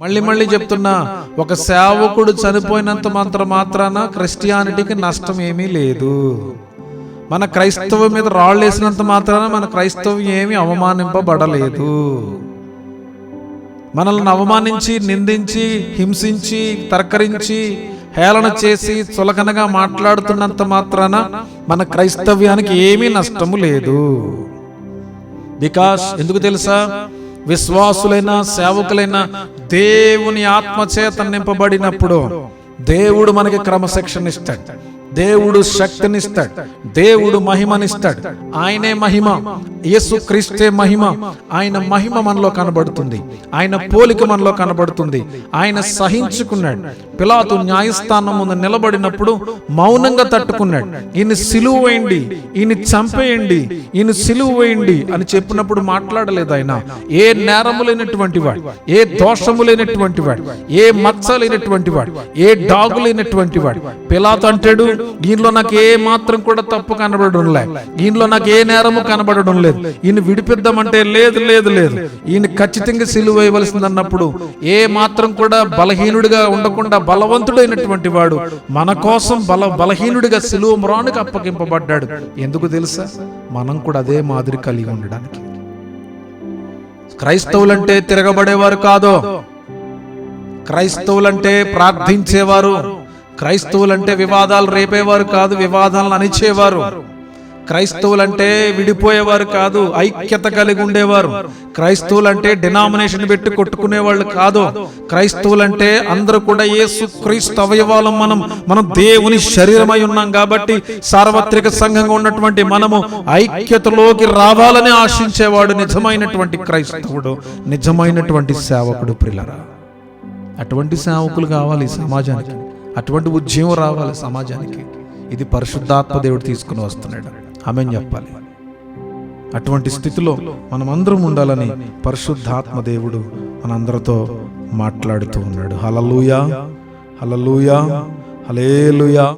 మళ్ళీ మళ్ళీ చెప్తున్నా ఒక సేవకుడు చనిపోయినంత మాత్రం మాత్రాన క్రిస్టియానిటీకి నష్టం ఏమీ లేదు. మన క్రైస్తవం మీద రాళ్ళు వేసినంత మాత్రాన మన క్రైస్తవం ఏమీ అవమానింపబడలేదు. మనల్ని అవమానించి నిందించి హింసించి తర్కరించి హేళన చేసి చులకనగా మాట్లాడుతున్నంత మాత్రాన మన క్రైస్తవ్యానికి ఏమీ నష్టము లేదు. బికాస్ ఎందుకు తెలుసా? విశ్వాసులైన సేవకులైన దేవుని ఆత్మచేత నింపబడినప్పుడు దేవుడు మనకి క్రమశిక్షణ ఇస్తాడు. దేవుడు శక్తినిస్తాడు. దేవుడు మహిమనిస్తాడు. ఆయనే మహిమ. యేసు క్రీస్తే మహిమ. ఆయన మహిమ మనలో కనబడుతుంది. ఆయన పోలిక మనలో కనబడుతుంది. ఆయన సహించుకున్నాడు. పిలాతు న్యాయస్థానం ముందు నిలబడినప్పుడు మౌనంగా తట్టుకున్నాడు. ఈయన సిలువు వేయండి. ఈయన చంపేయండి. ఈయన సిలువు వేయండి అని చెప్పినప్పుడు మాట్లాడలేదు ఆయన. ఏ నేరము లేనటువంటి వాడు ఏ దోషము లేనటువంటి వాడు ఏ మచ్చ లేనటువంటి వాడు ఏ డాగు లేనటువంటి వాడు. పిలాతు అంటాడు దీనిలో నాకు ఏ మాత్రం కూడా తప్పు కనబడడం లేదు. దీనిలో నాకు ఏ నేరము కనబడడం లేదు. ఈయన విడిపిద్దామంటే లేదు లేదు లేదు. ఈయన ఖచ్చితంగా సిలువ వేయవలసింది అన్నప్పుడు ఏ మాత్రం కూడా బలహీనుడిగా ఉండకుండా బలవంతుడైనటువంటి వాడు మన కోసం బల బలహీనుడిగా సిలువ మ్రానికి అప్పగింపబడ్డాడు. ఎందుకు తెలుసా? మనం కూడా అదే మాదిరి కలిగి ఉండడానికి. క్రైస్తవులంటే తిరగబడేవారు కాదు? క్రైస్తవులంటే ప్రార్థించేవారు క్రైస్తవులంటే వివాదాలు రేపేవారు కాదు వివాదాలను అణిచేవారు. క్రైస్తవులంటే విడిపోయేవారు కాదు ఐక్యత కలిగి ఉండేవారు. క్రైస్తవులంటే డినామినేషన్ పెట్టి కొట్టుకునేవాళ్ళు కాదు. క్రైస్తవులంటే అందరూ కూడా యేసు క్రీస్తు అవయవాలం మనం మనం దేవుని శరీరమై ఉన్నాం కాబట్టి సార్వత్రిక సంఘంగా ఉన్నటువంటి మనము ఐక్యతలోకి రావాలని ఆశించేవాడు నిజమైనటువంటి క్రైస్తవుడు నిజమైనటువంటి సేవకుడు ప్రిలరా. అటువంటి సేవకులు కావాలి సమాజానికి. అటువంటి ఉద్యమం రావాలి సమాజానికి. ఇది పరిశుద్ధాత్మ దేవుడు తీసుకుని వస్తున్నాడు. ఆమె చెప్పాలి. అటువంటి స్థితిలో మనమందరం ఉండాలని పరిశుద్ధాత్మ దేవుడు మనందరితో మాట్లాడుతూ ఉన్నాడు. హలలుయా హలలుయా హలేలుయా